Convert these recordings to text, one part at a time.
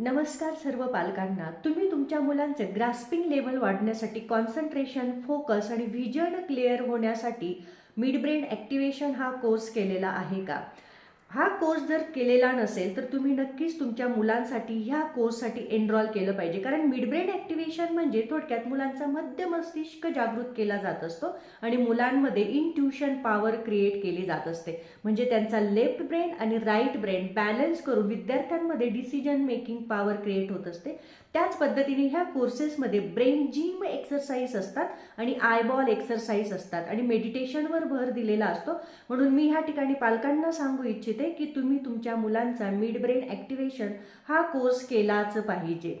नमस्कार सर्व पालकांना. तुम्ही तुमच्या मुलांचे ग्रास्पिंग लेवल वाढण्यासाठी कॉन्सन्ट्रेशन फोकस आणि व्हिजन क्लिअर होण्यासाठी मिडब्रेन ॲक्टिवेशन हा कोर्स केलेला आहे का? हा कोर्स जर केलेला नसेल तर तुम्ही नक्कीच तुमच्या मुलांसाठी ह्या कोर्ससाठी एनरॉल केलं पाहिजे. कारण मिडब्रेन ॲक्टिवेशन म्हणजे थोडक्यात मुलांचा मध्य मस्तिष्क जागृत केला जात असतो आणि मुलांमध्ये इंट्युशन पॉवर क्रिएट केली जात असते. म्हणजे त्यांचा लेफ्ट ब्रेन आणि राईट ब्रेन बॅलन्स करून विद्यार्थ्यांमध्ये डिसिजन मेकिंग पॉवर क्रिएट होत असते. त्याच पद्धतीने ह्या कोर्सेसमध्ये ब्रेन जिम एक्सरसाइज असतात आणि आयबॉल एक्सरसाइज असतात. आणि मेडिटेशनवर भर दिलेला असतो. म्हणून मी ह्या ठिकाणी पालकांना सांगू इच्छितो की तुम्ही तुमच्या मुलांचा मिड ब्रेन ॲक्टिवेशन हा कोर्स केलाच पाहिजे.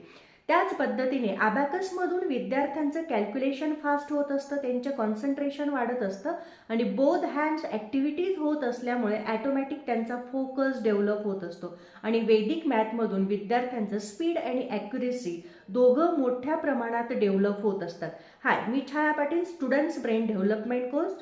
त्याच पद्धतीने अबॅकसमधून विद्यार्थ्यांचं कॅल्क्युलेशन फास्ट होत असतं त्यांचं कॉन्सन्ट्रेशन वाढत असतं आणि बोध हँड्स ॲक्टिव्हिटीज होत असल्यामुळे ॲटोमॅटिक त्यांचा फोकस डेव्हलप होत असतो. आणि वैदिक मॅथमधून विद्यार्थ्यांचं स्पीड आणि ॲक्युरेसी दोघं मोठ्या प्रमाणात डेव्हलप होत असतात. हाय मी Chhaya Patil students brain development course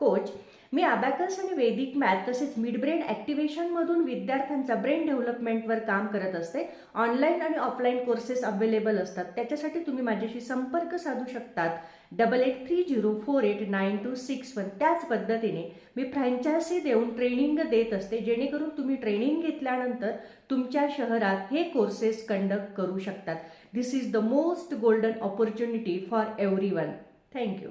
coach मी अबॅकस आणि वैदिक मॅथ तसेच मिड ब्रेन ॲक्टिवेशनमधून विद्यार्थ्यांचा ब्रेन डेव्हलपमेंटवर काम करत असते. ऑनलाईन आणि ऑफलाईन कोर्सेस अवेलेबल असतात. त्याच्यासाठी तुम्ही माझ्याशी संपर्क साधू शकतात. Double eight three zero four eight nine two six one त्याच पद्धतीने मी फ्रँचायसी देऊन ट्रेनिंग देत असते. जेणेकरून तुम्ही ट्रेनिंग घेतल्यानंतर तुमच्या शहरात हे कोर्सेस कंडक्ट करू शकतात. This is the most golden opportunity for everyone thank you